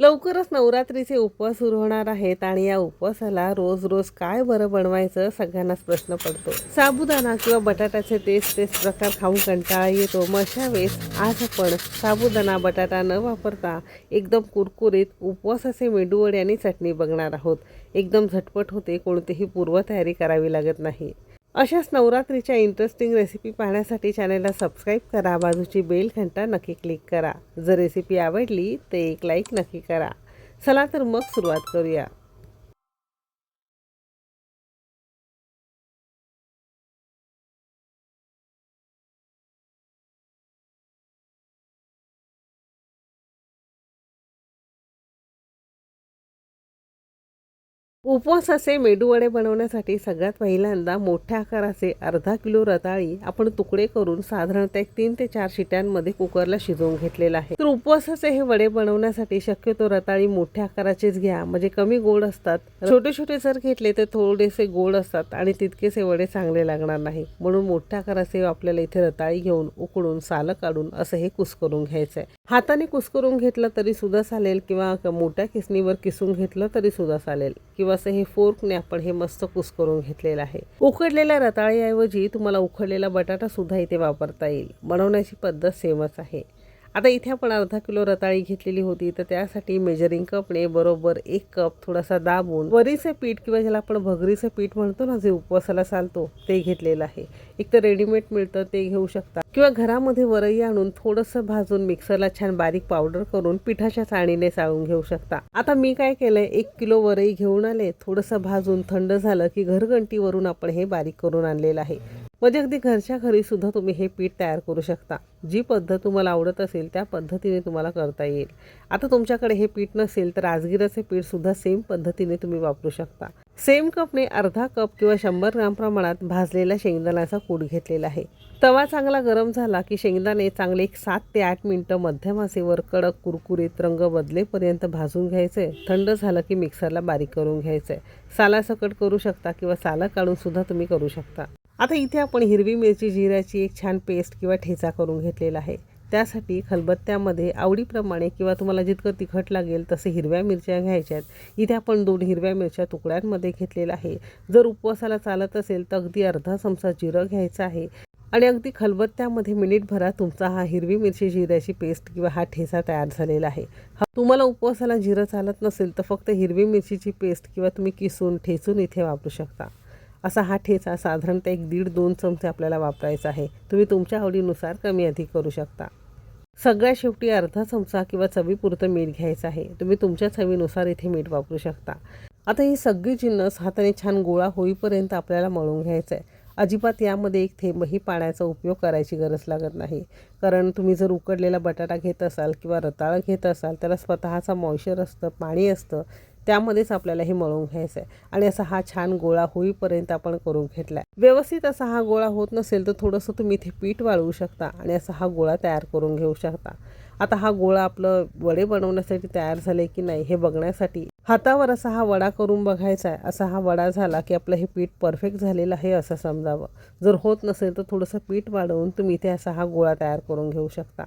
लवकरच नवरात्रीचे उपवास सुरू होणार आहेत आणि या उपवासाला रोज रोज काय बरं बनवायचं सगळ्यांनाच प्रश्न पडतो. साबुदाणा किंवा बटाट्याचे तेच तेच प्रकार खाऊन कंटाळा येतो. मग अशा वेळेस आज आपण साबुदाणा बटाटा न वापरता एकदम कुरकुरीत उपवासाचे मेदूवडे आणि चटणी बघणार आहोत. एकदम झटपट होते कोणतीही पूर्वतयारी करावी लागत नाही. अशाच नवरात्रीच्या इंटरेस्टिंग रेसिपी पाहण्यासाठी चॅनलला सबस्क्राईब करा. बाजूची बेल घंटा नक्की क्लिक करा. जर रेसिपी आवडली तर एक लाईक नक्की करा. चला तर मग सुरुवात करूया. उपवासाचे मेदूवडे बनवण्यासाठी सगळ्यात पहिल्यांदा मोठ्या आकाराचे अर्धा किलो रताळी आपण तुकडे करून साधारणतः एक तीन ते चार शिट्यांमध्ये कुकरला शिजवून घेतलेला आहे. तर उपवासाचे हे वडे बनवण्यासाठी शक्यतो रताळी मोठ्या आकाराचेच घ्या म्हणजे कमी गोड असतात. छोटे छोटे जर घेतले तर थोडेसे गोड असतात आणि तितकेसे वडे चांगले लागणार नाही. म्हणून मोठ्या आकाराचे आपल्याला इथे रताळी घेऊन उकडून सालं काढून असं हे कुस्करून घ्यायचं आहे हाताने कुस्करून घेतलं तरी सुद्धा चालेल किंवा मोठ्या किसणीवर किसून घेतलं तरी सुद्धा चालेल किंवा असं हे फोर्कने आपण हे मस्त कुस करून घेतलेलं आहे. उकडलेल्या रताळीऐवजी तुम्हाला उकडलेला बटाटा सुद्धा इथे वापरता येईल. बनवण्याची पद्धत सेमच आहे. आता इथे आपण अर्धा किलो रताळी घेतलेली होती तर त्यासाठी मेजरिंग कपने बरोबर एक कप थोडासा दाबून वरीचे पीठ किंवा ज्याला आपण भगरीचं पीठ म्हणतो ना जे उपवासाला चालतो ते घेतलेलं आहे. एक तर रेडीमेड मिळतं ते घेऊ शकता. किंवा घरामध्ये वरई आणून थोडंसं भाजून मिक्सरला छान बारीक पावडर करून पिठाच्या चाळणीने चाळून घेऊ शकता. आता मी काय केलंय एक किलो वरई घेऊन आले थोडंसं भाजून थंड झालं की घरघंटीवरून आपण हे बारीक करून आणलेलं आहे. म्हणजे अगदी घरच्या घरी सुद्धा तुम्ही हे पीठ तयार करू शकता. जी पद्धत तुम्हाला आवडत असेल त्या पद्धतीने तुम्हाला करता येईल. आता तुमच्याकडे हे पीठ नसेल तर राजगिराचे पीठ सुद्धा सेम पद्धतीने तुम्ही वापरू शकता. सेम कपने अर्धा कप किंवा शंभर ग्राम प्रमाणात भाजलेला शेंगदाण्याचा कूट घेतलेला आहे. तवा चांगला गरम झाला की शेंगदाणे चांगले एक सात ते आठ मिनटं मध्यम आचेवर कडक कुरकुरीत रंग बदलेपर्यंत भाजून घ्यायचे. थंड झालं की मिक्सरला बारीक करून घ्यायचं. आहे सालासकट करू शकता किंवा साला काढून सुद्धा तुम्ही करू शकता. आता इथे आपण हिरवी मिरची जिऱ्याची एक छान पेस्ट किंवा ठेचा करून घेतलेला आहे. त्यासाठी खलबत्त्यामध्ये आवडीप्रमाणे किंवा तुम्हाला जितकं तिखट लागेल तसे हिरव्या मिरच्या घ्यायच्यात. इथे आपण दोन हिरव्या मिरच्या तुकड्यांमध्ये घेतलेल्या आहे. जर उपवासाला चालत असेल तर अगदी अर्धा चमचा जिरं घ्यायचं आहे. आणि अगदी खलबत्त्यामध्ये मिनिटभरात तुमचा हा हिरवी मिरची जिऱ्याची पेस्ट किंवा हा ठेचा तयार झालेला आहे. हा तुम्हाला उपवासाला जिरं चालत नसेल तर फक्त हिरवी मिरचीची पेस्ट किंवा तुम्ही किसून ठेचून इथे वापरू शकता. असा हा ठेचा साधारणतः एक दीड दोन चमचे आपल्याला वापरायचा आहे. तुम्ही तुमच्या आवडीनुसार कमी अधिक करू शकता. सगळ्या शेवटी अर्धा चमचा किंवा चवीपुरतं मीठ घ्यायचं आहे. तुम्ही तुमच्या चवीनुसार इथे मीठ वापरू शकता. आता ही सगळी जिन्नस हाताने छान गोळा होईपर्यंत आपल्याला मळून घ्यायचं आहे अजिबात यामध्ये एक थेंबही पाण्याचा उपयोग करायची गरज लागत नाही. कारण तुम्ही जर उकडलेला बटाटा घेत असाल किंवा रताळं घेत असाल त्याला स्वतःचा मॉइश्चर असतं पाणी असतं त्यामध्येच आपल्याला हे मळून घ्यायचं आहे आणि असा हा छान गोळा होईपर्यंत आपण करून घेतला आहे व्यवस्थित असा हा गोळा होत नसेल तर थोडंसं तुम्ही इथे पीठ वाळवू शकता आणि असा हा गोळा तयार करून घेऊ शकता. आता हा गोळा आपलं वडे बनवण्यासाठी तयार झाले की नाही हे बघण्यासाठी हातावर असा हा वडा करून बघायचा आहे. असा हा वडा झाला की आपलं हे पीठ परफेक्ट झालेलं आहे असं समजावं. जर होत नसेल तर थोडंसं पीठ वाढवून तुम्ही इथे असा हा गोळा तयार करून घेऊ शकता.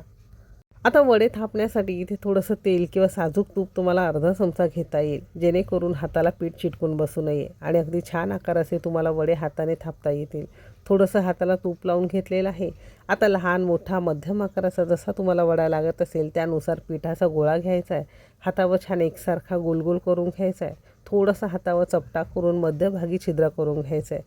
आता वडे थापण्यासाठी इथे थोडंसं तेल किंवा साजूक तूप तुम्हाला अर्धा चमचा घेता येईल जेणेकरून हाताला पीठ चिटकून बसू नये आणि अगदी छान आकाराचे तुम्हाला वडे हाताने थापता येतील. थोडंसं हाताला तूप लावून घेतलेलं आहे. आता लहान मोठा मध्यम आकाराचा जसा तुम्हाला वडा लागत असेल त्यानुसार पिठाचा गोळा घ्यायचा आहे. हातावर छान एकसारखा गोलगोल करून घ्यायचा आहे. थोडासा हातावर चपटा करून मध्यभागी छिद्र करून घ्यायचं आहे.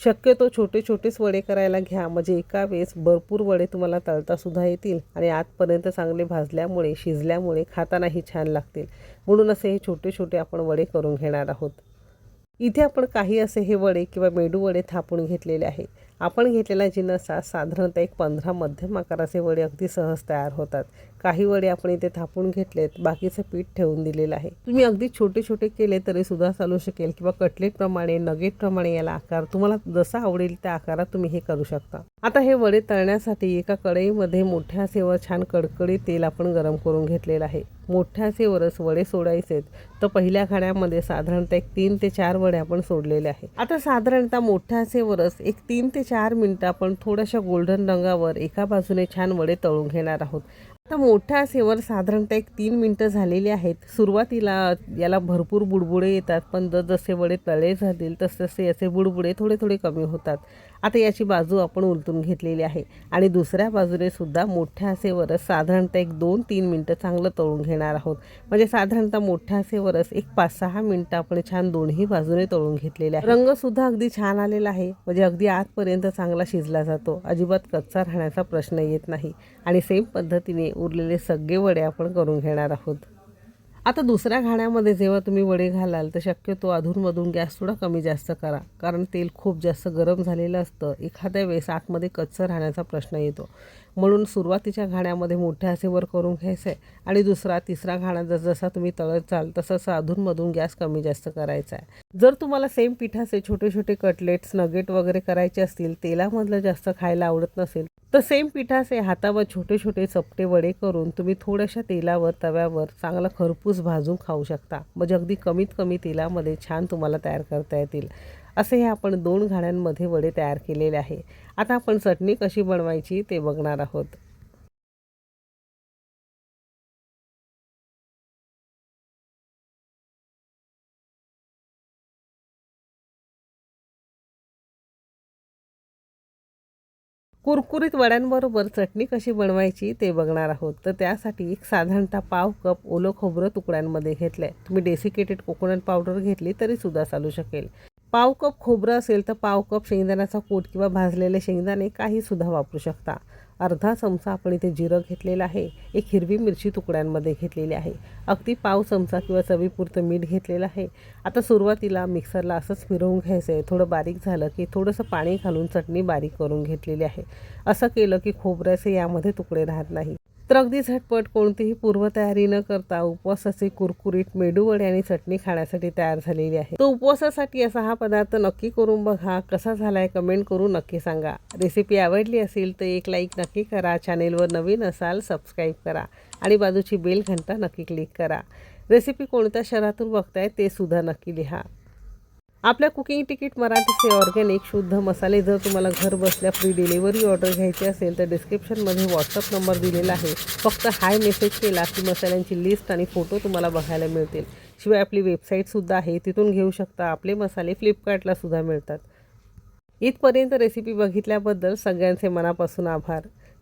शक्यतो छोटे छोटेच वडे करायला घ्या. म्हणजे एका वेळेस भरपूर वडे तुम्हाला तळता सुद्धा येतील आणि आतपर्यंत चांगले भाजल्यामुळे शिजल्यामुळे खातानाही छान लागतील. म्हणून असे हे छोटे छोटे आपण वडे करून घेणार आहोत. इथे आपण काही असे हे वडे किंवा मेडू वडे थापून घेतलेले आहे आपण घेतलेला जिन्नसा साधारणतः एक पंधरा मध्यम आकाराचे वडे अगदी सहज तयार होतात. काही वडे आपण इथे थापून घेतलेत बाकीचं पीठ ठेवून दिलेलं आहे. तुम्ही अगदी छोटे छोटे केले तरी सुद्धा चालू शकेल किंवा कटलेटप्रमाणे नगेटप्रमाणे याला आकार तुम्हाला जसा आवडेल त्या आकारात तुम्ही हे करू शकता. आता हे वडे तळण्यासाठी एका कढईमध्ये मोठ्या सेवर छान कडकडीत तेल आपण गरम करून घेतलेलं आहे. मोठ्या सेवरच वडे सोडायचेत तर पहिल्या खाण्यामध्ये साधारणतः एक तीन ते चार वडे आपण सोडलेले आहे. आता साधारणतः मोठ्या सेवरच एक तीन ते चार मिनटं आपण थोड्याशा गोल्डन रंगावर एका बाजूने छान वडे तळून घेणार आहोत. आता मोठ्या सेवर साधारणतः एक तीन मिनटं झालेली आहेत. सुरुवातीला याला भरपूर बुडबुडे येतात पण जसे वडे तळे जातील तसतसे याचे बुडबुडे थोडे थोडे कमी होतात. आता याची बाजू आपण उलटून घेतलेली आहे. आणि दुसऱ्या बाजूने सुद्धा मोठ्या आसेवरच साधारणतः एक दोन तीन मिनटं चांगलं तळून घेणार आहोत. म्हणजे साधारणतः मोठ्या आसेवरच एक पाच सहा मिनटं आपण छान दोन्ही बाजूने तळून घेतलेले आहे. रंगसुद्धा अगदी छान आलेला आहे. म्हणजे अगदी आतपर्यंत चांगला शिजला जातो. अजिबात कच्चा राहण्याचा प्रश्न येत नाही. आणि सेम पद्धतीने उरलेले सगळे वडे आपण करून घेणार आहोत. आता दुसऱ्या घाण्यामध्ये जेव्हा तुम्ही वडे घालाल तर शक्यतो अधूनमधून गॅस थोडा कमी जास्त करा. कारण तेल खूप जास्त गरम झालेलं असतं. एखाद्या वेळेस आतमध्ये कच्चं राहण्याचा प्रश्न येतो. म्हणून सुरुवातीच्या घाण्यामध्ये मोठ्या आसेवर करून घ्यायचं आहे आणि दुसरा तिसरा घाणा जस जसा तुम्ही तळत चाल तसं अधूनमधून गॅस कमी जास्त करायचा आहे जर तुम्हाला सेम पिठाचे छोटे छोटे कटलेट्स नगेट वगैरे करायचे असतील तेलामधलं जास्त खायला आवडत नसेल तर सेम पिठाचे हातावर छोटे छोटे चपटे वडे करून तुम्ही थोड्याशा तेलावर तव्यावर चांगला खरपूस भाजून खाऊ शकता. म्हणजे अगदी कमीत कमी तेलामध्ये छान तुम्हाला तयार करता येतील. असे हे आपण दोन घाण्यांमध्ये वडे तयार केलेले आहे. आता आपण चटणी कशी बनवायची ते बघणार आहोत. कुरकुरीत वड्यांबरोबर चटणी कशी बनवायची ते बघणार आहोत. तर त्यासाठी एक साधारणतः पाव कप ओलं खोबरं तुकड्यांमध्ये घेतलं आहे तुम्ही डेसिकेटेड कोकोनट पावडर घेतली तरी सुद्धा चालू शकेल. पाव कप खोबरं असेल तर पाव कप शेंगदाण्याचा कूट किंवा भाजलेले शेंगदाणे काहीसुद्धा वापरू शकता. अर्धा चमचा आपण इथे जिरं घेतलेलं आहे एक हिरवी मिरची तुकड्यांमध्ये घेतलेली आहे. अगदी पाव चमचा किंवा चवीपुरतं मीठ घेतलेलं आहे. आता सुरुवातीला मिक्सरला असंच फिरवून घ्यायचं आहे थोडं बारीक झालं की थोडंसं पाणी घालून चटणी बारीक करून घेतलेली आहे. असं केलं की खोबऱ्याचे यामध्ये तुकडे राहत नाही. तर अगदी झटपट कोणतीही पूर्वतयारी न करता उपवासाचे कुरकुरीत मेडूवडे आणि चटणी खाण्यासाठी तयार झालेली आहे. तो उपवासासाठी असा हा पदार्थ नक्की करून बघा. कसा झालाय कमेंट करून नक्की सांगा. रेसिपी आवडली असेल तर एक लाईक नक्की करा. चॅनेलवर नवीन असाल सबस्क्राईब करा. आणि बाजूची बेल घंटा नक्की क्लिक करा. रेसिपी कोणत्या शहरातून बघताय ते सुद्धा नक्की लिहा. आपल्या कुकिंग तिकीट मराठीचे ऑर्गॅनिक शुद्ध मसाले जर तुम्हाला घर बसल्या फ्री डिलिव्हरी ऑर्डर घ्यायची असेल तर डिस्क्रिप्शनमध्ये व्हॉट्सअप नंबर दिलेला आहे. फक्त हाय मेसेज केला की मसाल्यांची लिस्ट आणि फोटो तुम्हाला बघायला मिळतील. शिवाय आपली वेबसाईटसुद्धा आहे तिथून घेऊ शकता. आपले मसाले फ्लिपकार्टलासुद्धा मिळतात. इथपर्यंत रेसिपी बघितल्याबद्दल सगळ्यांचे मनापासून आभार.